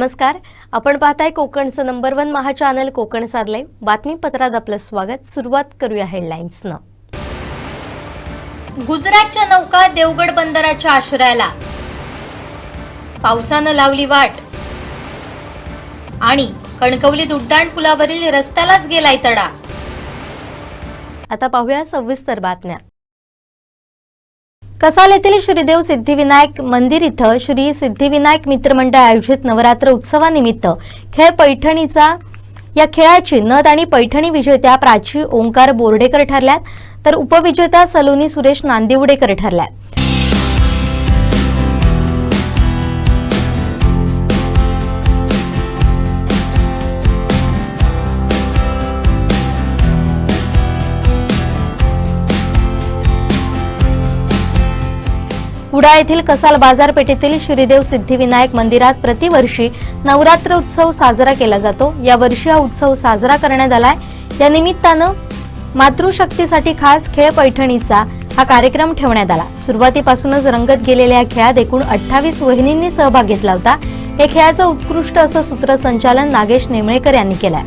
नमस्कार. आपण पाहताय कोकणचं number one Maha channel Konkan साधलंय बातमीपत्रात आपलं स्वागत. सुरुवात करूया हेडलाईन्सनं गुजरातच्या नौका देवगड बंदराच्या आश्रयाला. पावसानं लावली वाट. आणि कणकवलीत उड्डाण पुलावरील रस्त्यालाच गेलाय तडा. आता पाहूया सविस्तर बातम्या. कसाल येथील श्रीदेव सिद्धिविनायक मंदिर इथं श्री सिद्धिविनायक मित्रमंडळ आयोजित नवरात्र उत्सवानिमित्त खेळ पैठणीचा या खेळाची नद आणि पैठणी विजेत्या प्राची ओंकार बोर्डेकर ठरल्यात. तर उपविजेत्या सलोनी सुरेश नांदिवडेकर ठरल्यात. उडा येथील कसाल बाजारपेठेतील श्रीदेव सिद्धिविनायक मंदिरात प्रतिवर्षी नवरात्र उत्सव साजरा केला जातो. यावर्षी हा उत्सव साजरा करण्यात आलाय. या निमित्तानं मातृशक्तीसाठी खास खेळ पैठणीचा हा कार्यक्रम ठेवण्यात आला. सुरुवातीपासूनच रंगत गेलेल्या या खेळात एकूण अठ्ठावीस वहिनींनी सहभाग घेतला होता. या खेळाचं उत्कृष्ट असं सूत्रसंचालन नागेश नेमळेकर यांनी केलंय.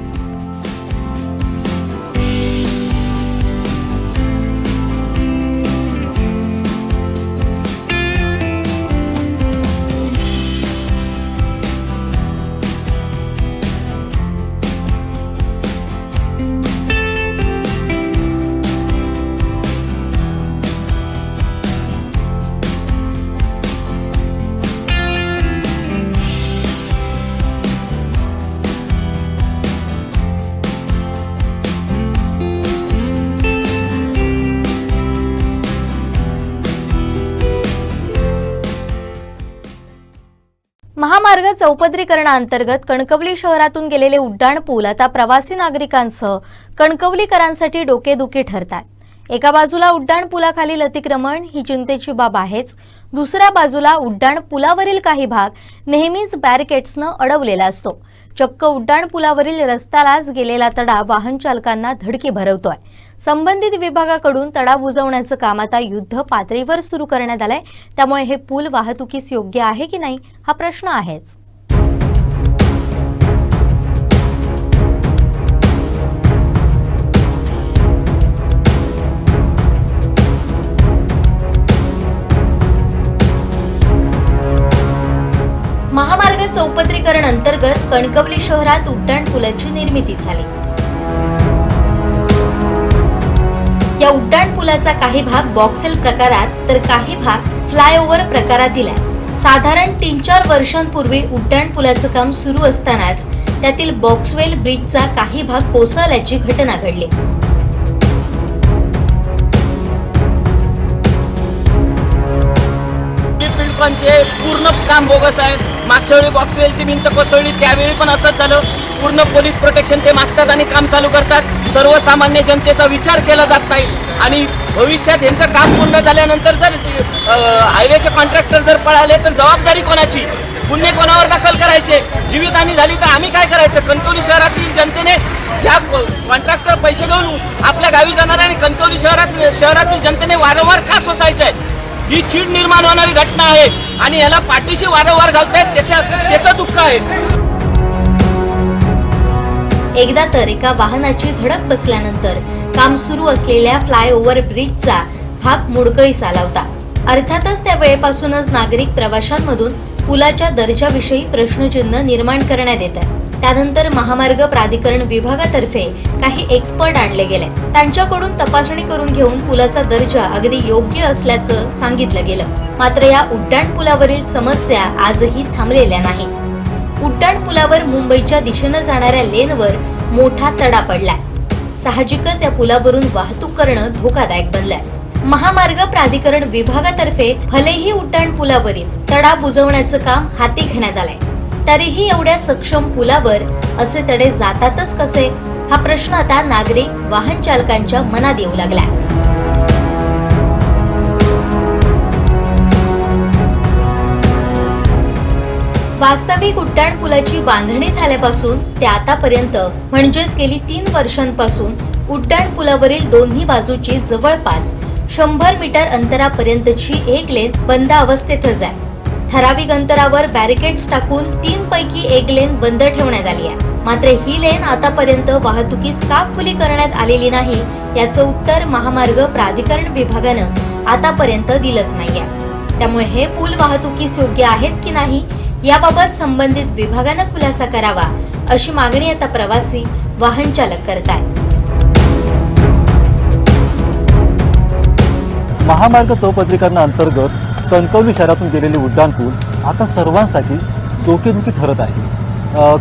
चौपदरीकरणाअंतर्गत कणकवली शहरातून गेलेले उड्डाण पूल आता प्रवासी नागरिकांसह कणकवलीकरांसाठी डोकेदुखी ठरतात एका बाजूला उड्डाण पुलाखालील अतिक्रमण ही चिंतेची बाब आहेच. दुसऱ्या बाजूला उड्डाण पुलावरील काही भाग नेहमीच बॅरिकेड्सनं अडवलेला असतो. चक्क उड्डाण पुलावरील रस्त्यालाच गेलेला तडा वाहन चालकांना धडकी भरवतोय. संबंधित विभागाकडून तडा बुजवण्याचं काम आता युद्ध पातळीवर सुरू करण्यात आलंय. त्यामुळे हे पूल वाहतुकीस योग्य आहे की नाही हा प्रश्न आहेच. महामार्ग चौपत्रीकरण अंतर्गत कणकवली शहरात उड्डाण पुलाची निर्मिती झाली. या उड्डाण पुलाचा काही भाग बॉक्सेल प्रकारात तर काही भाग फ्लायओव्हर प्रकारात दिलाय साधारण तीन चार वर्षांपूर्वी उड्डाण पुलाचं काम सुरू असतानाच त्यातील बॉक्सवेल ब्रिजचा काही भाग कोसळल्याची घटना घडली. पिंडकांचे पूर्ण काम बोगस आहे. मागच्या वेळी बॉक्सवेलची भिंत कोसळली त्यावेळी पण असंच झालं. पूर्ण पोलीस प्रोटेक्शन ते मागतात आणि काम चालू करतात. सर्वसामान्य जनतेचा विचार केला जात नाही. आणि भविष्यात यांचं काम पूर्ण झाल्यानंतर जर हायवेचे कॉन्ट्रॅक्टर जर पळाले तर जबाबदारी कोणाची? गुन्हे कोणावर दाखल करायचे? जीवितहानी झाली तर आम्ही काय करायचं? कणकवली शहरातील जनतेने ह्या कॉन्ट्रॅक्टर पैसे घेऊन आपल्या गावी जाणार आणि कणकवली शहरात शहरातील जनतेने वारंवार का सोसायचं आहे ही चीड निर्माण होणारी घटना आहे. आणि याला पाठीशी वारंवार घालतायत त्याच्या त्याचं दुःख आहे. एकदा तर एका वाहनाची धडक बसल्यानंतर काम सुरू असलेल्या फ्लायओव्हर ब्रिजचा भाग मोडकळीस आला होता. अर्थातच त्या वेळेपासूनच नागरिक प्रवाशांमधून पुलाच्या दर्जाविषयी प्रश्नचिन्ह निर्माण करण्यात येत आहे. त्यानंतर महामार्ग प्राधिकरण विभागातर्फे काही एक्सपर्ट आणले गेले. त्यांच्याकडून तपासणी करून घेऊन पुलाचा दर्जा अगदी योग्य असल्याचं सांगितलं गेलं. मात्र या उड्डाण पुलावरील समस्या आजही थांबलेल्या नाही. उड्डाण पुलावर मुंबईच्या दिशेनं जाणाऱ्या लेनवर मोठा तडा पडलाय. साहजिकच या पुलावरून वाहतूक करणं धोकादायक बनलंय. महामार्ग प्राधिकरण विभागातर्फे भलेही उड्डाण पुलावरील तडा बुजवण्याचं काम हाती घेण्यात आलंय. तरीही एवढ्या सक्षम पुलावर असे तडे जातातच कसे? हा प्रश्न आता नागरिक वाहन चालकांच्या मनात येऊ लागलाय. वास्तविक उड्डाण पुलाची बांधणी झाल्यापासून ते आतापर्यंत म्हणजेच गेली तीन वर्षांपासून उड्डाण पुलावरील दोन्ही बाजूची जवळपास शंभर मीटर अंतरापर्यंतची एक लेन बंद अवस्थेतच आहे. ठराविक अंतरावर बॅरिकेड्स टाकून तीन पैकी एक लेन बंद ठेवण्यात आली आहे. मात्र ही लेन आतापर्यंत वाहतुकीस का खुली करण्यात आलेली नाही याचं उत्तर महामार्ग प्राधिकरण विभागानं आतापर्यंत दिलंच नाहीये. त्यामुळे हे पूल वाहतुकीस योग्य आहेत की नाही याबाबत संबंधित विभागानं खुलासा करावा अशी मागणी आता प्रवासी वाहन चालक करतायत महामार्ग चौपदरीकरणाअंतर्गत कणकवली शहरातून गेलेले उड्डाणपूल आता सर्वांसाठी डोकेदुखी ठरत आहे.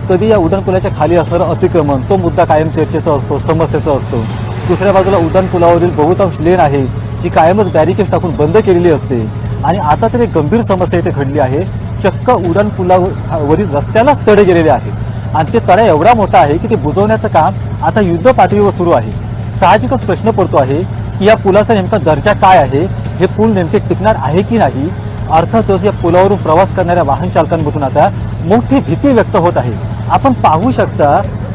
कधी या उड्डाणपुलाच्या खाली असणारं अतिक्रमण तो मुद्दा कायम चर्चेचा असतो समस्येचा असतो. दुसऱ्या बाजूला उड्डाणपुलावरील बहुतांश लेन आहे जी कायमच बॅरिकेड टाकून बंद केलेली असते. आणि आता तरी एक गंभीर समस्या इथे घडली आहे. चक्क उड्डाणपुलावरील रस्त्यालाच तडे गेलेले आहेत. आणि ते तडा एवढा मोठा आहे की ते बुजवण्याचं काम आता युद्ध पातळीवर सुरू आहे. साहजिकच प्रश्न पडतो आहे की या पुलाचा नेमका दर्जा काय आहे? हे पूल नेमके टिकणार आहे की नाही? अर्थातच या पुलावरून प्रवास करणाऱ्या वाहन चालकांमधून आता मोठी भीती व्यक्त होत आहे. आपण पाहू शकता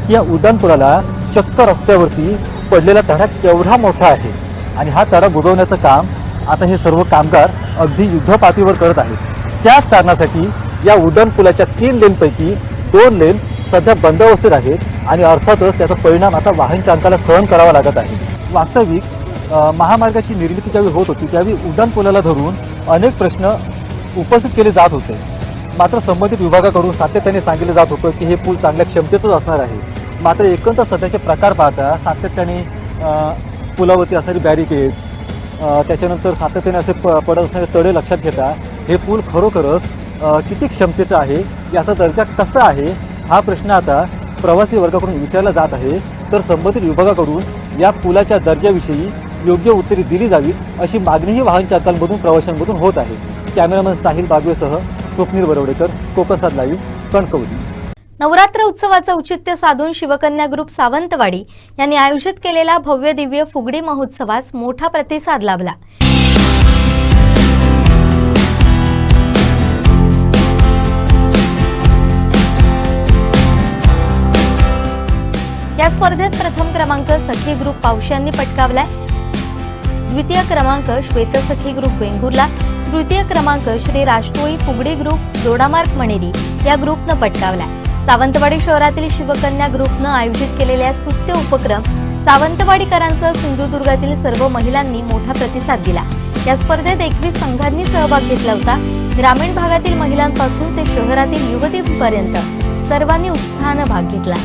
की या उड्डाणपुलाला चक्क रस्त्यावरती पडलेला तडा केवढा मोठा आहे. आणि हा तडा बुजवण्याचं काम आता हे सर्व कामगार अगदी युद्धपातळीवर करत आहेत. त्याच कारणासाठी या उड्डाणपुलाच्या तीन लेनपैकी दोन लेन सध्या बंदोबस्तीत आहेत आणि अर्थातच त्याचा परिणाम आता वाहन चालकाला सहन करावा लागत आहे. वास्तविक महामार्गाची निर्मिती ज्यावेळी होत होती त्यावेळी उड्डाणपुलाला धरून अनेक प्रश्न उपस्थित केले जात होते. मात्र संबंधित विभागाकडून सातत्याने सांगितलं जात होतं की हे पूल चांगल्या क्षमतेचंच असणार आहे. मात्र एकंदर सध्याचे प्रकार पाहता सातत्याने पुलावरती असणारी बॅरिकेड्स त्याच्यानंतर सातत्याने असे प पडत असणारे तडे लक्षात घेता हे पूल खरोखरच किती क्षमतेचं आहे याचा दर्जा कसा आहे हा प्रश्न आता प्रवासी वर्गाकडून विचारला जात आहे. तर संबंधित विभागाकडून या पुलाच्या दर्जाविषयी योग्य उत्तरे दिली जावीत अशी मागणीही वाहन चालकांमधून प्रवाशांमधून होत आहे. कॅमेरामन साहिल बागवेसह स्वप्नील बरवडेकर कोकणसाद लाईव्ह कणकवली. नवरात्र उत्सवाचं औचित्य साधून शिवकन्या ग्रुप सावंतवाडी यांनी आयोजित केलेला भव्य दिव्य फुगडी महोत्सवास मोठा प्रतिसाद लाभला. या स्पर्धेत प्रथम क्रमांक सखी ग्रुप पावशी यांनी पटकावलाय. द्वितीय क्रमांक श्वेतसखी ग्रुप वेंगुर्ला तृतीय क्रमांक श्री राष्ट्रोळी फुगडी ग्रुप दोडामार्ग मणेरी या ग्रुपनं पटकावला सावंतवाडी शहरातील शिवकन्या ग्रुपनं आयोजित केलेल्या स्तुत्य उपक्रम सावंतवाडीकरांसह सिंधुदुर्गातील सर्व महिलांनी मोठा प्रतिसाद दिला या स्पर्धेत एकवीस संघांनी सहभाग घेतला होता ग्रामीण भागातील महिलांपासून ते शहरातील युवतीपर्यंत सर्वांनी उत्साहानं भाग घेतला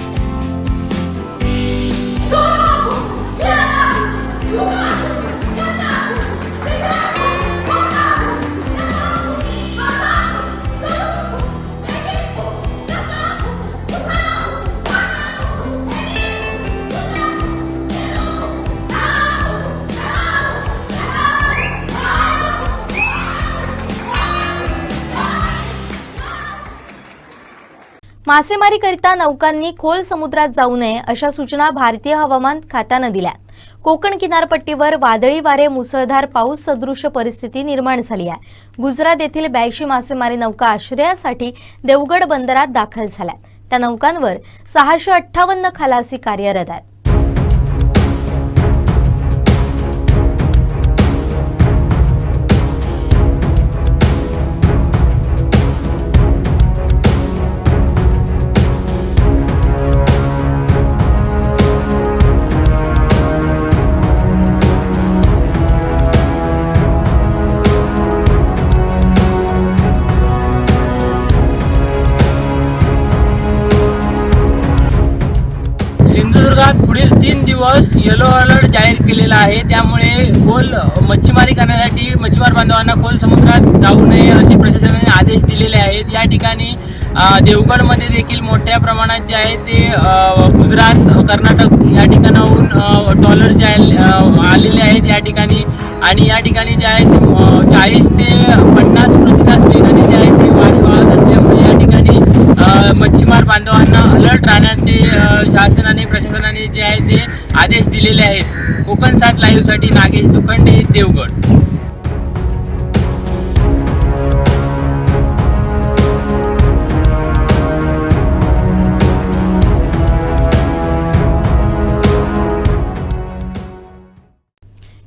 मासेमारीकरिता नौकांनी खोल समुद्रात जाऊ नये अशा सूचना भारतीय हवामान खात्यानं दिल्या. कोकण किनारपट्टीवर वादळी वारे मुसळधार पाऊस सदृश परिस्थिती निर्माण झाली आहे. गुजरात येथील ब्याऐंशी मासेमारी नौका आश्रयासाठी देवगड बंदरात दाखल झाल्या. त्या नौकांवर सहाशे अठ्ठावन्न खलासी कार्यरत आहेत. पुढील तीन दिवस येलो अलर्ट जाहीर केलेला आहे. त्यामुळे खोल मच्छीमारी करण्यासाठी मच्छीमार बांधवांना खोल समुद्रात जाऊ नये असे प्रशासनाने आदेश दिलेले आहेत. या ठिकाणी देवगडमध्ये देखील मोठ्या प्रमाणात जे आहे ते गुजरात कर्नाटक या ठिकाणाहून डॉलर जे आहे आलेले आहेत या ठिकाणी. आणि या ठिकाणी जे आहे ते चाळीस ते पन्नास प्रतितास वेगाने जे आहे ते वारे वाहत असल्यामुळे या ठिकाणी अ, मच्छीमार बांधवांना अलर्ट राहण्याचे शासनाने प्रशासनाने जे आहे ते आदेश दिलेले आहेत. कोकण सात लाईव्हसाठी नागेश दुखंडे देवगड.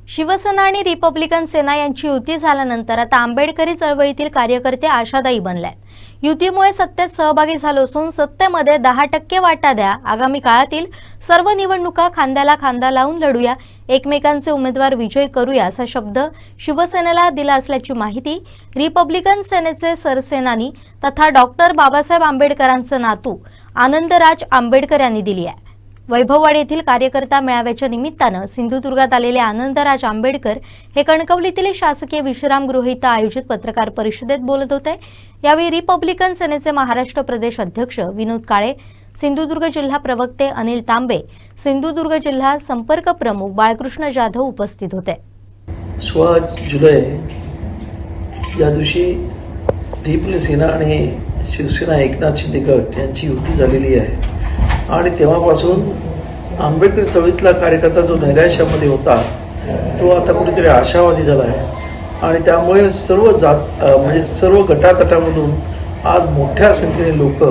शिवसेना आणि रिपब्लिकन सेना यांची युती झाल्यानंतर आता आंबेडकरी चळवळीतील कार्यकर्ते आशादायी बनल्यात. युतीमुळे सत्तेत सहभागी झालो असून सत्तेमध्ये दहा टक्के वाटा द्या. आगामी काळातील सर्व निवडणुका खांद्याला खांदा लावून लढूया. एकमेकांचे उमेदवार विजय करूया असा शब्द शिवसेनेला दिला असल्याची माहिती रिपब्लिकन सेनेचे सरसेनानी तथा डॉक्टर बाबासाहेब आंबेडकरांचं नातू आनंदराज आंबेडकर यांनी दिली आहे. वैभववाडी येथील कार्यकर्ता मेळाव्याच्या निमित्तानं सिंधुदुर्गात आलेले आनंदराज आंबेडकर हे कणकवलीतील शासकीय विश्रामगृह इथं आयोजित पत्रकार परिषदेत बोलत होते. यावेळी रिपब्लिकन सेनेचे महाराष्ट्र प्रदेश अध्यक्ष विनोद काळे सिंधुदुर्ग जिल्हा प्रवक्ते अनिल तांबे सिंधुदुर्ग जिल्हा संपर्क प्रमुख बाळकृष्ण जाधव उपस्थित होते. सोळा जुलै या दिवशी रिपब्लिक सेना आणि शिवसेना एकनाथ शिंदे गट यांची युती झालेली आहे. आणि तेव्हापासून आंबेडकर चळवळीतला कार्यकर्ता जो नैराश्यामध्ये होता तो आता कुठेतरी आशावादी झाला आहे. आणि त्यामुळे सर्व जात म्हणजे सर्व गटातटामधून आज मोठ्या संख्येने लोक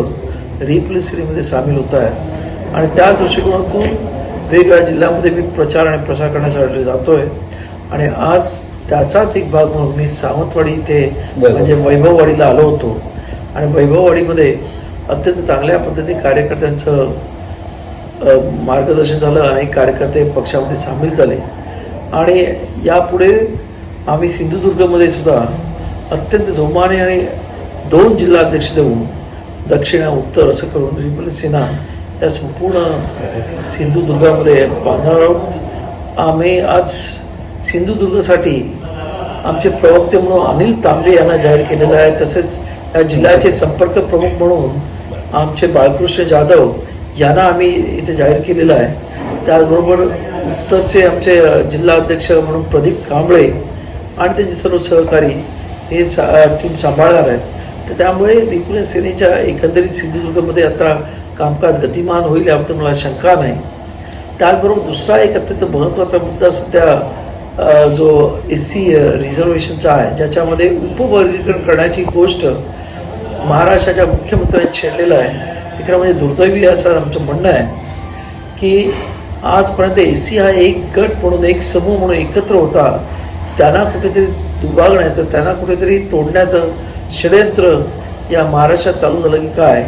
रिपब्लिक सेनेमध्ये सामील होत आहेत. आणि त्या दृष्टिकोनातून वेगवेगळ्या जिल्ह्यामध्ये मी प्रचार आणि प्रसार करण्यासाठी जातोय. आणि आज त्याचाच एक भाग म्हणून मी सावंतवाडी इथे म्हणजे वैभववाडीला आलो होतो. आणि वैभववाडीमध्ये अत्यंत चांगल्या पद्धतीने कार्यकर्त्यांचं मार्गदर्शन झालं अनेक कार्यकर्ते पक्षामध्ये सामील झाले. आणि यापुढे आम्ही सिंधुदुर्गमध्ये सुद्धा अत्यंत जोमाने आणि दोन जिल्हाध्यक्ष देऊन दक्षिण उत्तर असं करून रिपब्लिक सेना या संपूर्ण सिंधुदुर्गामध्ये बांधणार आहोत. आम्ही आज सिंधुदुर्गसाठी आमचे प्रवक्ते म्हणून अनिल तांबे यांना जाहीर केलेलं आहे. तसेच या जिल्ह्याचे संपर्क प्रमुख म्हणून आमचे बाळकृष्ण जाधव यांना आम्ही इथे जाहीर केलेलं आहे. त्याचबरोबर उत्तरचे आमचे जिल्हा अध्यक्ष म्हणून प्रदीप कांबळे आणि त्यांचे सर्व सहकारी हे सा टीम सांभाळणार आहेत. तर त्यामुळे रिपब्लिक सेनेच्या एकंदरीत सिंधुदुर्गमध्ये आता कामकाज गतिमान होईल याबद्दल मला शंका नाही. त्याचबरोबर दुसरा एक अत्यंत महत्त्वाचा मुद्दा सध्या जो एस सी रिझर्वेशनचा आहे ज्याच्यामध्ये उपवर्गीकरण करण्याची गोष्ट महाराष्ट्राच्या मुख्यमंत्र्यांनी छेडलेलं आहे. तिकडे म्हणजे दुर्दैवी असं आमचं म्हणणं आहे की आजपर्यंत एस सी हा एक गट म्हणून एक समूह म्हणून एकत्र होता. त्यांना कुठेतरी दुभागण्याचं त्यांना कुठेतरी तोडण्याचं षडयंत्र या महाराष्ट्रात चालू झालं की काय?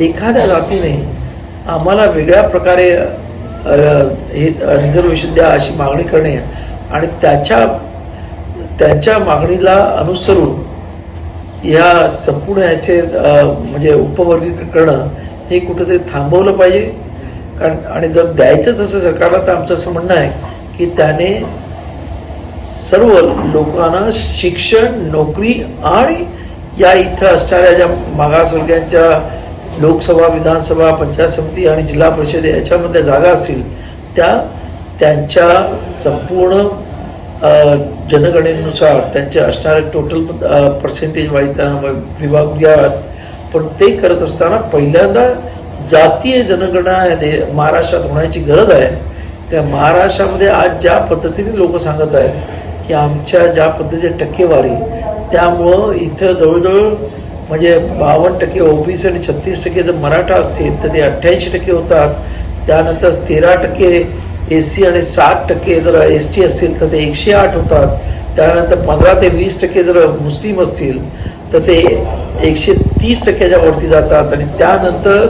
एखाद्या जातीने आम्हाला वेगळ्या प्रकारे हे रिझर्वेशन द्या अशी मागणी करणे आणि त्याच्या त्यांच्या मागणीला अनुसरून या संपूर्ण याचे म्हणजे उपवर्गीकरण करणं हे कुठेतरी थांबवलं पाहिजे. कारण आणि जर द्यायचंच असं सरकारला तर आमचं असं म्हणणं आहे की त्याने सर्व लोकांना शिक्षण नोकरी आणि या इथं असणाऱ्या ज्या मागासवर्गीयांच्या लोकसभा विधानसभा पंचायत समिती आणि जिल्हा परिषद याच्यामध्ये जागा असतील त्या त्यांच्या संपूर्ण जनगणनेनुसार त्यांचे असणारे टोटल पर्सेंटेज वाईज त्यांना विभाग घ्याव्यात पण ते करत असताना पहिल्यांदा जातीय जनगणना या दे- महाराष्ट्रात होण्याची गरज आहे. त्या महाराष्ट्रामध्ये आज ज्या पद्धतीने लोक सांगत आहेत की आमच्या ज्या पद्धतीची टक्केवारी त्यामुळं इथं जवळजवळ म्हणजे बावन्न टक्के ओबीसी आणि छत्तीस टक्के जर मराठा असतील तर ते अठ्ठ्याऐंशी टक्के होतात. त्यानंतर तेरा टक्के एस सी आणि सात टक्के जर एस टी असतील तर ते एकशे आठ होतात. त्यानंतर पंधरा ते वीस टक्के जर मुस्लिम असतील तर ते एकशे तीस टक्क्याच्या वरती जातात. आणि त्यानंतर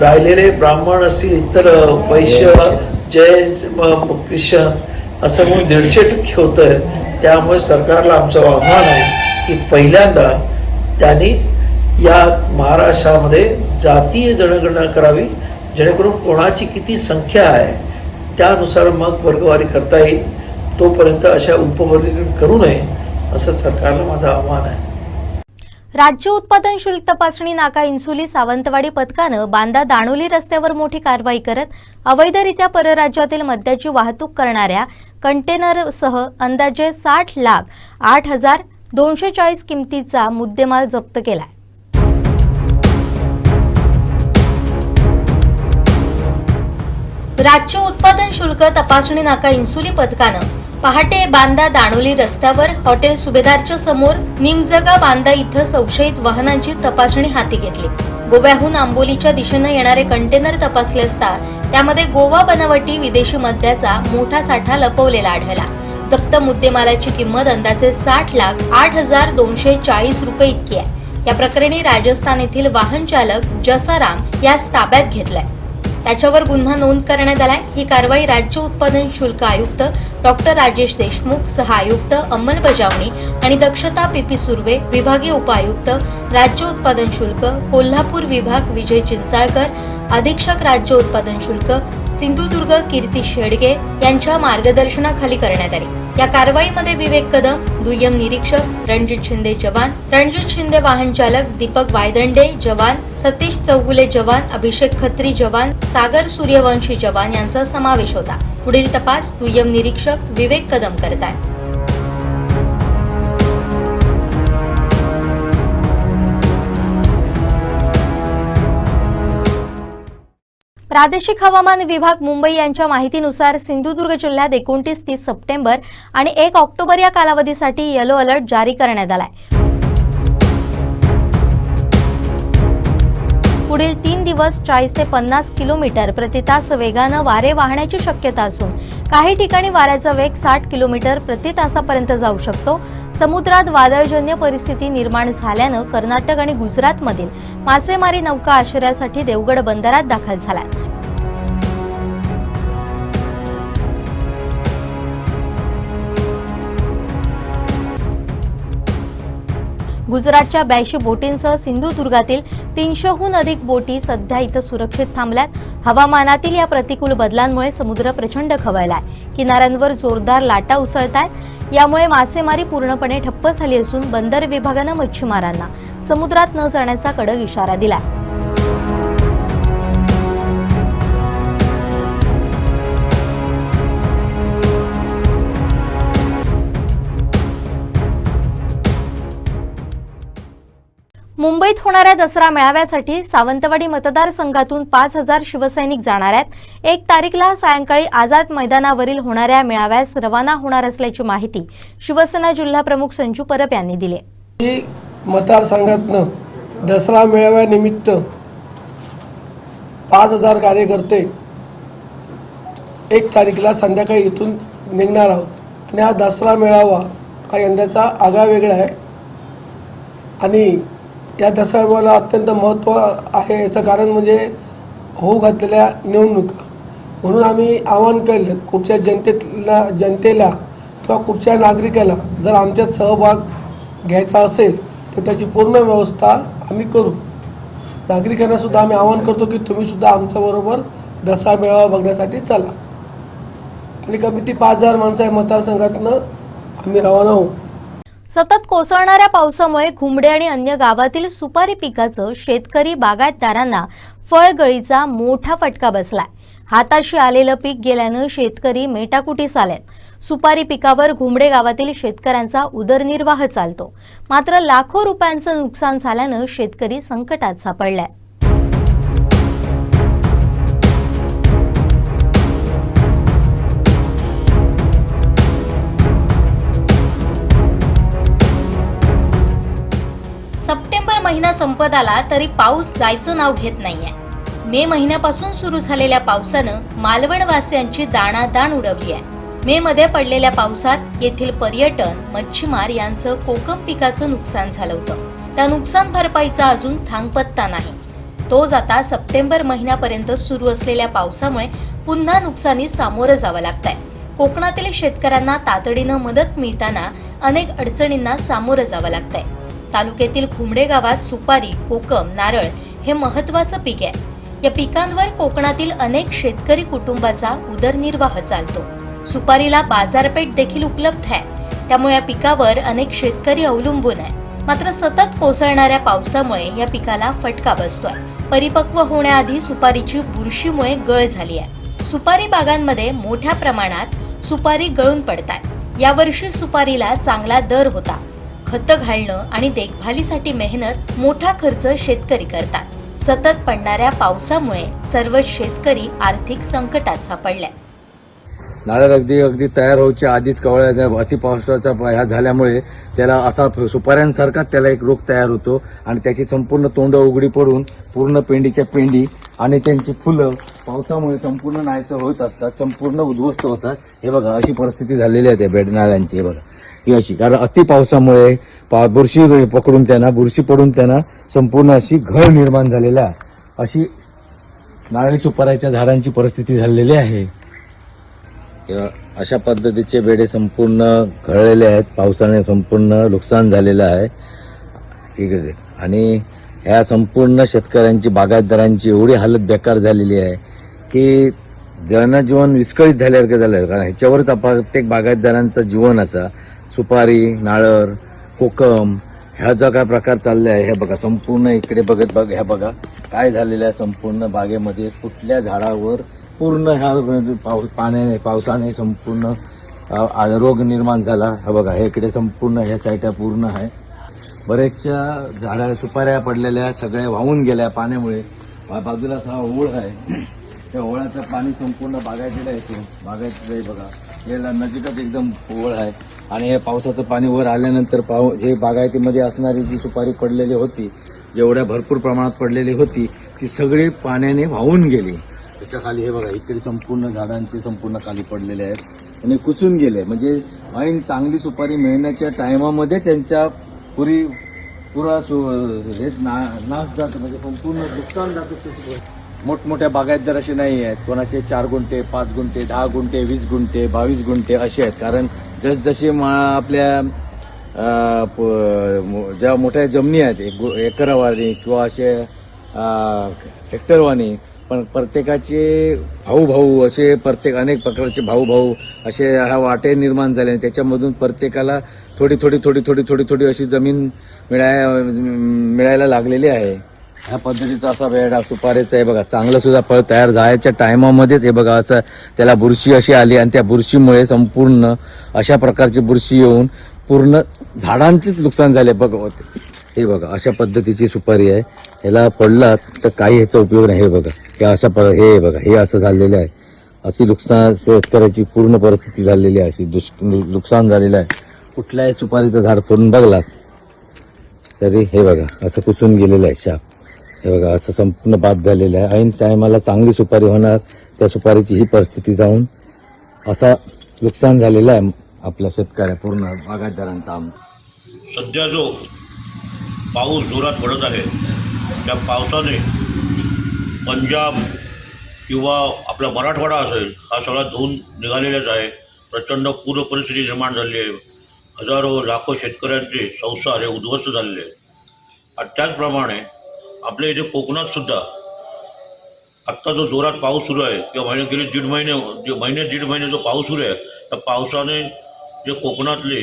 राहिलेले ब्राह्मण असतील इतर वैश्य जैन म- ख्रिश्चन असं म्हणून दीडशे टक्के होतं आहे त्यामुळे सरकारला आमचं आव्हान आहे की पहिल्यांदा त्यांनी या महाराष्ट्रामध्ये जातीय जनगणना करावी जेणेकरून कोणाची किती संख्या आहे त्यानुसार मग वर्गवारी करता येईल तोपर्यंत अशा उपवर्गीकरण करू नये असं सरकारला माझं आव्हान आहे. राज्य उत्पादन शुल्क तपासणी नाका इन्सुली सावंतवाडी पथकानं बांदा दाणोली रस्त्यावर मोठी कारवाई करत अवैधरित्या परराज्यातील मद्याची वाहतूक करणाऱ्या कंटेनरसह अंदाजे साठ लाख आठ हजार दोनशे चाळीस किमतीचा मुद्देमाल जप्त केलाय. राज्य उत्पादन शुल्क तपासणी नाका इन्सुली पथकानं. पहाटे बांदा दाणोली रस्त्यावर हॉटेल सुभेदारच्या समोर निमजगा बांदा इथं संशयित वाहनांची तपासणी हाती घेतली. गोव्याहून आंबोलीच्या दिशेनं येणारे कंटेनर तपासले असता त्यामध्ये गोवा बनावटी विदेशी मद्याचा मोठा साठा लपवलेला आढळला. जप्त मुद्देमालाची किंमत अंदाजे साठ लाख आठ हजार दोनशे चाळीस रुपये इतकी आहे. या प्रकरणी राजस्थान येथील वाहन चालक जसाराम यास ताब्यात घेतलाय. त्याच्यावर गुन्हा नोंद करण्यात आलाय. ही कारवाई राज्य उत्पादन शुल्क आयुक्त डॉक्टर राजेश देशमुख सह आयुक्त अंमलबजावणी आणि दक्षता पीपी सुर्वे विभागीय उपायुक्त राज्य उत्पादन शुल्क कोल्हापूर विभाग विजय चिंचाळकर अधीक्षक राज्य उत्पादन शुल्क सिंधुदुर्ग कीर्ती शेडगे यांच्या मार्गदर्शनाखाली करण्यात आली. या कारवाईमध्ये विवेक कदम दुय्यम निरीक्षक रणजित शिंदे जवान रणजित शिंदे वाहन चालक दीपक वायदंडे जवान सतीश चौगुले जवान अभिषेक खत्री जवान सागर सूर्यवंशी जवान यांचा समावेश होता. पुढील तपास दुय्यम निरीक्षक विवेक कदम करत आहे प्रादेशिक हवामान विभाग मुंबई यांच्या माहितीनुसार सिंधुदुर्ग जिल्ह्यात एकोणतीस तीस सप्टेंबर आणि एक ऑक्टोबर या कालावधीसाठी येलो अलर्ट जारी करण्यात आलाय. पुढील तीन दिवस चाळीस ते पन्नास किलोमीटर प्रति तास वेगानं वारे वाहण्याची शक्यता असून काही ठिकाणी वाऱ्याचा वेग साठ किलोमीटर प्रति तासापर्यंत जाऊ शकतो. समुद्रात वादळजन्य परिस्थिती निर्माण झाल्यानं कर्नाटक आणि गुजरातमधील मासेमारी नौका आश्रयासाठी देवगड बंदरात दाखल झाल्या. गुजरातच्या ब्याऐंशी बोटींसह सिंधुदुर्गातील तीनशेहून अधिक बोटी सध्या इथं सुरक्षित थांबल्यात. हवामानातील या प्रतिकूल बदलांमुळे समुद्र प्रचंड खवळलाय. किनाऱ्यांवर जोरदार लाटा उसळत आहेत यामुळे मासेमारी पूर्णपणे ठप्प झाली असून बंदर विभागानं मच्छीमारांना समुद्रात न जाण्याचा कडक इशारा दिलाय. मुंबईत होणाऱ्या दसरा मेळाव्यासाठी सावंतवाडी मतदारसंघातून पाच हजार शिवसैनिक जाणार आहेत. एक तारीखला सायंकाळी आझाद मैदानावरील होणाऱ्या मेळाव्यास रवाना होणार असल्याची माहिती शिवसेना जिल्हाप्रमुख संजू परब यांनी दिली मतदारसंघातनं दसरा मेळाव्यानिमित्त पाच हजार कार्यकर्ते एक तारीखला संध्याकाळी इथून निघणार आहोत. आणि हा दसरा मेळावा हा यंदाचा आगळा वेगळा आहे. आणि या दसरा अत्यंत महत्त्व आहे याचं कारण म्हणजे होऊ घातलेल्या निवडणुका. म्हणून आम्ही आवाहन केलं कुठच्या जनतेला जनतेला किंवा कुठच्या नागरिकाला जर आमच्यात सहभाग घ्यायचा असेल तर त्याची पूर्ण व्यवस्था आम्ही करू. नागरिकांना सुद्धा आम्ही आवाहन करतो की तुम्ही सुद्धा आमच्याबरोबर दसरा मेळावा बघण्यासाठी चला. आणि कमी ती पाच हजार माणसं या मतदारसंघातनं आम्ही रवाना होऊ. सतत कोसळणाऱ्या पावसामुळे घुमडे आणि अन्य गावातील सुपारी पिकाचं शेतकरी बागायतदारांना फळगळीचा मोठा फटका बसलाय. हाताशी आलेलं पीक गेल्यानं शेतकरी मेटाकुटीस आलेत. सुपारी पिकावर घुमडे गावातील शेतकऱ्यांचा उदरनिर्वाह चालतो. मात्र लाखो रुपयांचं नुकसान झाल्यानं शेतकरी संकटात सापडलाय. महिना संपत आला तरी पाऊस जायचं नाव घेत नाहीये. मे महिन्यापासून सुरू झालेल्या पावसानं मालवणवासियांची दाणादाण उडवली आहे मे मध्ये पडलेल्या पावसात येथील पर्यटन मच्छीमार यांचं कोकम पिकाचं नुकसान झालं होतं. त्या नुकसान भरपाईचा अजून थांगपत्ता नाही. तोच आता सप्टेंबर महिन्यापर्यंत सुरू असलेल्या पावसामुळे पुन्हा नुकसानी सामोरं जावं लागतंय. कोकणातील शेतकऱ्यांना तातडीनं मदत मिळताना अनेक अडचणींना सामोरं जावं लागतंय. तालुक्यातील खुमडे गावात सुपारी कोकम नारळ हे महत्वाचं पीक आहे. या पिकांवर कोकणातील अनेक शेतकरी कुटुंबाचा उदरनिर्वाह चालतो. सुपारीला बाजारपेठ देखील उपलब्ध आहे. त्यामुळे या पिकावर अनेक शेतकरी अवलंबून आहे. मात्र सतत कोसळणाऱ्या पावसामुळे या पिकाला फटका बसतोय. परिपक्व होण्याआधी सुपारीची बुरशीमुळे गळ झाली आहे. सुपारी बागांमध्ये मोठ्या प्रमाणात सुपारी गळून पडतात यावर्षी सुपारीला चांगला दर होता. खतं घालणं आणि देखभालीसाठी मेहनत मोठा खर्च शेतकरी करतात. सतत पडणाऱ्या पावसामुळे सर्व शेतकरी आर्थिक संकटात सापडल्या. नारळ अगदी अगदी तयार व्हायच्या आधीच कवळ्या अतिपावसाचा ह्या झाल्यामुळे त्याला असा सुपाऱ्यांसारखा त्याला एक रोग तयार होतो आणि त्याची संपूर्ण तोंड उघडी पडून पूर्ण पेंडीच्या पेंडी आणि त्यांची फुलं पावसामुळे संपूर्ण नाहीसं होत असतात संपूर्ण उद्ध्वस्त होतात. हे बघा अशी परिस्थिती झालेली आहे त्या बेडनाळ्यांची हे बघा. ही अशी कारण अति पावसामुळे पा बुरशी पकडून त्यांना बुरशी पडून त्यांना संपूर्ण अशी घळ निर्माण झालेला आहे. अशी नारळी सुपाऱ्याच्या झाडांची परिस्थिती झालेली आहे. अशा पद्धतीचे बेडे संपूर्ण घळलेले आहेत. पावसाने संपूर्ण नुकसान झालेलं आहे. ठीक आहे. आणि ह्या संपूर्ण शेतकऱ्यांची बागायतदारांची एवढी हालत बेकार झालेली आहे की जनजीवन विस्कळीत झाल्यासारखं झालं आहे. कारण ह्याच्यावरच प्रत्येक बागायतदारांचं जीवन असा. सुपारी नाळर कोकम ह्या जो काय प्रकार चालले आहे हे बघा संपूर्ण इकडे बघत बघ ह्या बघा काय झालेलं आहे संपूर्ण बागेमध्ये कुठल्या झाडावर पूर्ण ह्या पाऊस पाण्याने पावसाने संपूर्ण आ- रोग निर्माण झाला. हा बघा हे इकडे संपूर्ण ह्या साईट पूर्ण आहे. बरेचशा झाडा सुपाऱ्या पडलेल्या सगळ्या वाहून गेल्या पाण्यामुळे. बाजूलाच बाजूला हा ओळ आहे. त्या ओळाचं पाणी संपूर्ण बागायतीला येतो. बागायतीला बघा. याला नजीकच एकदम ओळ आहे. आणि हे पावसाचं पाणी वर आल्यानंतर पाव हे बागायतीमध्ये असणारी जी सुपारी पडलेली होती जेवढ्या भरपूर प्रमाणात पडलेली होती ती सगळी पाण्याने वाहून गेली. त्याच्याखाली हे बघा इकडे संपूर्ण झाडांचे संपूर्ण खाली पडलेले आहेत. आणि कुसून गेले. म्हणजे ऐन चांगली सुपारी मिळण्याच्या टायमामध्ये त्यांच्या पुरी पुरा सु हे ना- नाश जातं म्हणजे संपूर्ण नुकसान जातं ते मोठमोठ्या बागायतदार असे नाही आहेत. कोणाचे चार गुंठे पाच गुंठे दहा गुंठे वीस गुंठे बावीस गुंठे असे आहेत. कारण जसजसे मा- आपल्या प- ज्या मोठ्या जमिनी आहेत एक गु- एकरवाणी किंवा असे हेक्टरवाणी पण प्रत्येकाचे भाऊ भाऊ असे प्रत्येक अनेक प्रकारचे भाऊ भाऊ असे ह्या वाटे निर्माण झाले आणि त्याच्यामधून प्रत्येकाला थोडी थोडी थोडी थोडी थोडी थोडी अशी जमीन मिळाय मिळायला लागलेली आहे. ह्या पद्धतीचा असा वेळ सुपारीचा आहे बघा. चांगलं सुद्धा फळ तयार झाल्याच्या टायमामध्येच हे बघा असं त्याला बुरशी अशी आली आणि त्या बुरशीमुळे संपूर्ण अशा प्रकारची बुरशी येऊन पूर्ण झाडांचेच नुकसान झाले बघ हे बघा अशा पद्धतीची सुपारी आहे. ह्याला पडला तर काही ह्याचा उपयोग नाही हे बघा. हे अशा प- हे बघा हे असं झालेलं आहे. अशी नुकसान शेतकऱ्याची पूर्ण परिस्थिती झालेली आहे अशी दुष् नुकसान झालेलं आहे. कुठल्याही सुपारीचं झाड फोडून बघलात तरी हे बघा असं कुसून गेलेलं आहे शाप. हे बघा असं संपूर्ण बाद झालेलं आहे. ऐन टायमाला चांगली सुपारी होणार त्या सुपारीची ही परिस्थिती जाऊन असा नुकसान झालेलं आहे आपल्या शेतकऱ्या पूर्ण बागायतदारांचा सध्या जो पाऊस जोरात पडत आहे. त्या पावसाने पंजाब किंवा आपला मराठवाडा असेल हा सगळा धुवून निघालेलाच आहे. प्रचंड पूर परिस्थिती निर्माण झाली आहे. हजारो लाखो शेतकऱ्यांचे संसार हे उद्ध्वस्त झालेले आहेत. आणि त्याचप्रमाणे आपल्या इथे कोकणातसुद्धा आत्ता जो जोरात पाऊस सुरू आहे किंवा महिने गेले दीड महिने जे महिने दीड महिने जो पाऊस सुरू आहे त्या पावसाने जे कोकणातले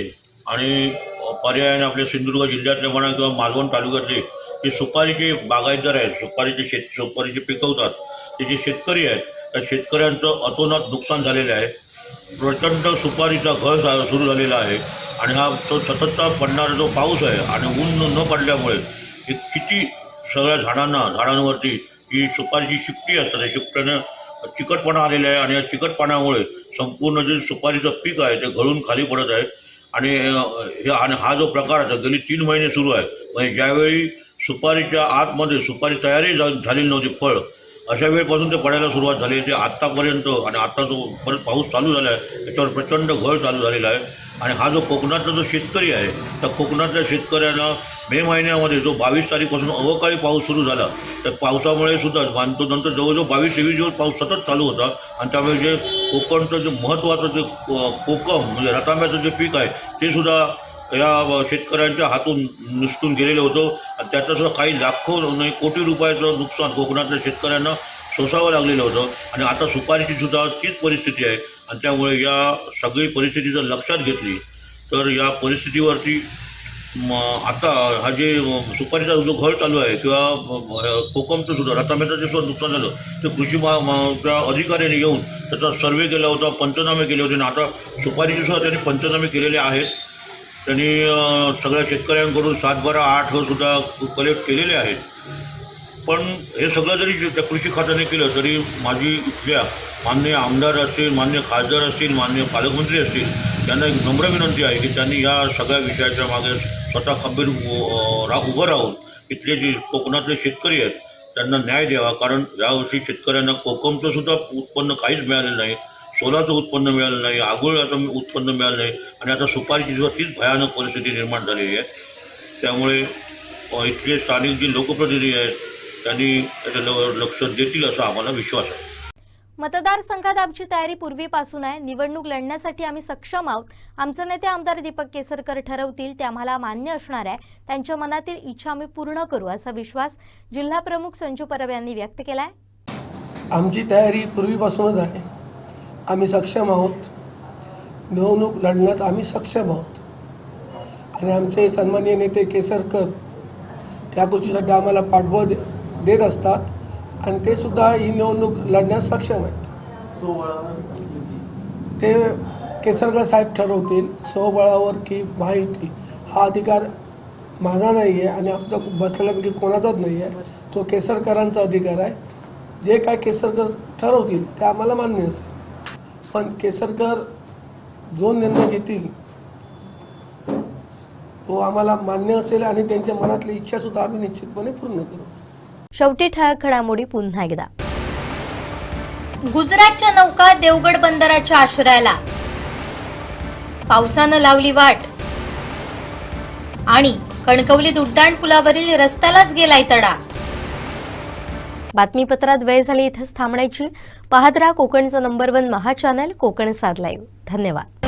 आणि पर्यायाने आपल्या सिंधुदुर्ग जिल्ह्यातले म्हणा किंवा मालवण तालुक्यातले जे सुपारीचे बागायतदार आहेत सुपारीचे शेत सुपारीचे पिकवतात ते जे शेतकरी आहेत त्या शेतकऱ्यांचं अतोनात नुकसान झालेलं आहे. प्रचंड सुपारीचा घळ सुरू झालेला आहे आणि हा तो सततचा पडणारा जो पाऊस आहे आणि ऊन न पडल्यामुळे हे किती सगळ्या झाडांना झाडांवरती जी सुपारीची शिपटी असतात त्या शिपट्यानं चिकटपणा आलेला आहे आणि या चिकटपणामुळे संपूर्ण जे सुपारीचं पीक आहे ते घळून खाली पडत आहे. आणि हे आणि हा जो प्रकार आहे गेली तीन महिने सुरू आहे. म्हणजे ज्यावेळी सुपारीच्या आतमध्ये सुपारी तयारी जा झालेली नव्हती फळ अशा वेळपासून ते पडायला सुरुवात झाली. ते आत्तापर्यंत आणि आत्ता जो परत पाऊस चालू झाला आहे त्याच्यावर प्रचंड घळ चालू झालेला आहे. आणि हा जो कोकणातला जो शेतकरी आहे त्या कोकणातल्या शेतकऱ्यांना मे महिन्यामध्ये जो बावीस तारीखपासून अवकाळी पाऊस सुरू झाला त्या पावसामुळे सुद्धा मानतो नंतर जवळजवळ बावीस तेवीस दिवस पाऊस सतत चालू होता. आणि त्यामुळे जे कोकणचं जे महत्त्वाचं जे कोकम म्हणजे रतांब्याचं जे पीक आहे ते सुद्धा या शेतकऱ्यांच्या हातून निसटून गेलेलं होतं. आणि त्याचं काही लाखो नाही कोटी रुपयाचं नुकसान कोकणातल्या शेतकऱ्यांना सोसावं लागलेलं होतं. आणि आता सुपारीची सुद्धा तीच परिस्थिती आहे. आणि त्यामुळे या सगळी परिस्थिती जर लक्षात घेतली तर या परिस्थितीवरती आता हा जे सुपारीचा जो घर चालू आहे किंवा कोकमचं सुद्धा रतांब्याचं जे सुद्धा नुकसान झालं ते कृषी मा त्या अधिकाऱ्याने येऊन त्याचा सर्वे केला होता पंचनामे केले होते. आणि आता सुपारीचे सुद्धा त्यांनी पंचनामे केलेले आहेत. त्यांनी सगळ्या शेतकऱ्यांकडून सात बारा आठ सुद्धा कलेक्ट केलेले आहेत. पण हे सगळं जरी त्या कृषी खात्याने केलं तरी माझी इथल्या मान्य आमदार असतील मान्य खासदार असतील मान्य पालकमंत्री असतील त्यांना एक नम्र विनंती आहे की त्यांनी या सगळ्या विषयाच्या मागे स्वतः खंबीर राग रा उभं राहून इथले जे कोकणातले शेतकरी आहेत त्यांना न्याय द्यावा. कारण यावर्षी शेतकऱ्यांना कोकमचं सुद्धा उत्पन्न काहीच मिळालेलं नाही. सोलाचं उत्पन्न मिळालं नाही. आगोळ्याचं उत्पन्न मिळालं नाही. आणि आता सुपारीची सुद्धा तीच भयानक परिस्थिती निर्माण झालेली आहे. त्यामुळे इथले स्थानिक जे लोकप्रतिनिधी आहेत त्यांनी त्याच्यावर लक्ष देतील असा आम्हाला विश्वास आहे. मतदारसंघात आमची तयारी पूर्वीपासून आहे. निवडणूक लढण्यासाठी आम्ही सक्षम आहोत. आमचे नेते आमदार दीपक केसरकर ठरवतील ते आम्हाला मान्य असणार आहे. त्यांच्या मनातील इच्छा आम्ही पूर्ण करू असा विश्वास जिल्हा प्रमुख संजू परब यांनी व्यक्त केला आहे आमची तयारी पूर्वीपासूनच आहे. आम्ही सक्षम आहोत. निवडणूक लढण्यास आम्ही सक्षम आहोत. आणि आमचे सन्माननीय नेते केसरकर या गोष्टीसाठी आम्हाला पाठबळ दे देत असतात. आणि ते सुद्धा ही निवडणूक लढण्यास सक्षम आहेत. ते. केसरकर साहेब ठरवतील स्वबळावर की महायुती हा अधिकार माझा नाही आहे आणि आमचा बसलेल्यापैकी कोणाचाच नाही आहे तो केसरकरांचा अधिकार आहे. जे काय केसरकर ठरवतील ते आम्हाला मान्य असेल. पण केसरकर जो निर्णय घेतील तो आम्हाला मान्य असेल आणि त्यांच्या मनातली इच्छासुद्धा आम्ही निश्चितपणे पूर्ण करू. शेवटी ठळक घडामोडी पुन्हा एकदा. गुजरातच्या नौका देवगड बंदराच्या आश्रयाला. पावसानं लावली वाट. आणि कणकवलीत उड्डाण पुलावरील रस्त्यालाच गेलाय तडा. बातमीपत्रात वेळ झाली इथंच थांबण्याची. पाहत राहा कोकणचं number one Maha channel Konkan Saad live धन्यवाद.